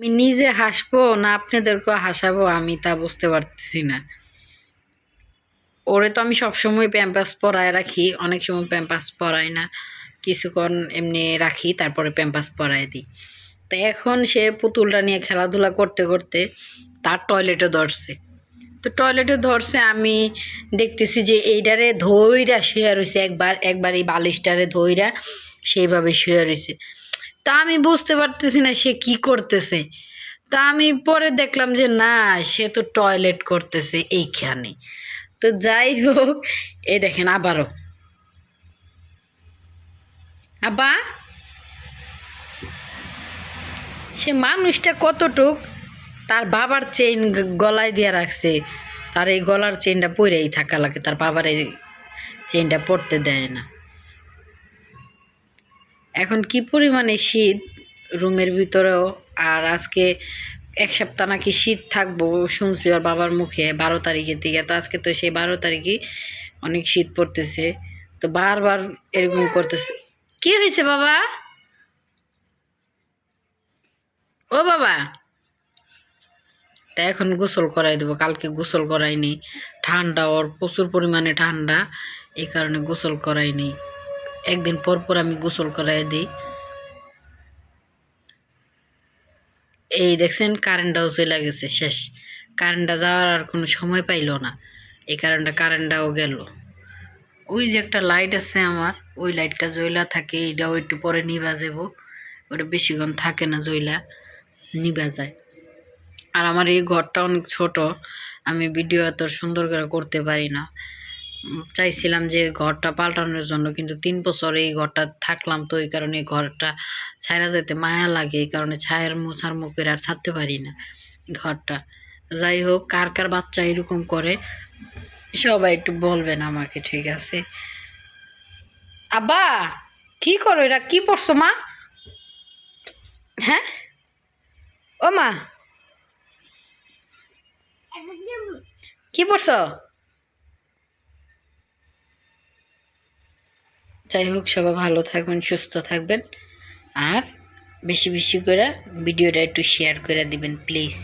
আমি নিজে হাসবো না আপনাদেরকে হাসাবো, আমি তা বুঝতে পারতেছি না। ওরে তো আমি সবসময় প্যাম্পাস পরায় রাখি, অনেক সময় প্যাম্পাস পরাই না। কিছুক্ষণ এমনি রাখি, তারপরে প্যাম্পাস পরায় দিই। তো এখন সে পুতুলটা নিয়ে খেলাধুলা করতে করতে তার টয়লেটে ধরছে। তো টয়লেটে ধরছে, আমি দেখতেছি যে এইটারে ধইরা শুয়ে রয়েছে একবার একবার এই বালিশটারে ধইরা সেইভাবে শুয়ে রয়েছে তা আমি বুঝতে পারতেছি না সে কি করতেছে। তা আমি পরে দেখলাম যে, না, সে তো টয়লেট করতেছে এইখানে। তো যাই হোক, এ দেখেন আবারও। আবা সে মানুষটা কতটুক তার বাবার চেইন গলায় দিয়ে রাখছে। তার এই গলার চেইনটা পরেই থাকা লাগে, তার বাবার এই চেইনটা পড়তে দেয় না। এখন কি পরিমাণে শীত রুমের ভিতরেও? আর আজকে এক সপ্তাহ নাকি শীত থাকব শুনছি ওর বাবার মুখে বারো তারিখের দিকে। তো আজকে তো সেই বারো তারিখই অনেক শীত পড়তেছে। তো বারবার এরকম করতেছে। কি হয়েছে বাবা? ও বাবা! তা এখন গোসল করাই দেবো। কালকে গোসল করাইনি। ঠান্ডা, ওর প্রচুর পরিমাণে ঠান্ডা। এই কারণে গোসল করাইনি। একদিন পর পর আমি গোসল করাই দিই। এই দেখছেন কারেন্টটাও চলে গেছে, শেষ। কারেন্টটা যাওয়ার আর কোনো সময় পাইলো না। এই কারেন্টটা কারেন্টটাও গেল। ওই যে একটা লাইট আছে আমার, ওই লাইটটা জ্বলা থাকে, এইটাও একটু পরে নিভা যাব। ওটা বেশিক্ষণ থাকে না জ্বলা নিভা যায়। আর আমার এই ঘরটা অনেক ছোট, আমি ভিডিও এত সুন্দর করে করতে পারি না। চাইছিলাম যে ঘরটা পাল্টানোর জন্য, কিন্তু তিন বছর এই ঘরটা থাকলাম তো এই কারণে ঘরটা ছায়া যেতে মায়া লাগে, এই কারণে ছায়ের মোছার মুখের আর ছাড়তে পারি না ঘরটা। যাই হোক, কার কার বাচ্চা এরকম করে, সবাই একটু বলবেন আমাকে, ঠিক আছে? আব্বা, কি করো এটা কি পড়ছো, মা? হ্যাঁ? ও মা, কি পড়ছো? যাই হোক, সবাই ভালো থাকবেন, সুস্থ থাকবেন। আর বেশি বেশি করে ভিডিওটা একটু শেয়ার করে দিবেন প্লিজ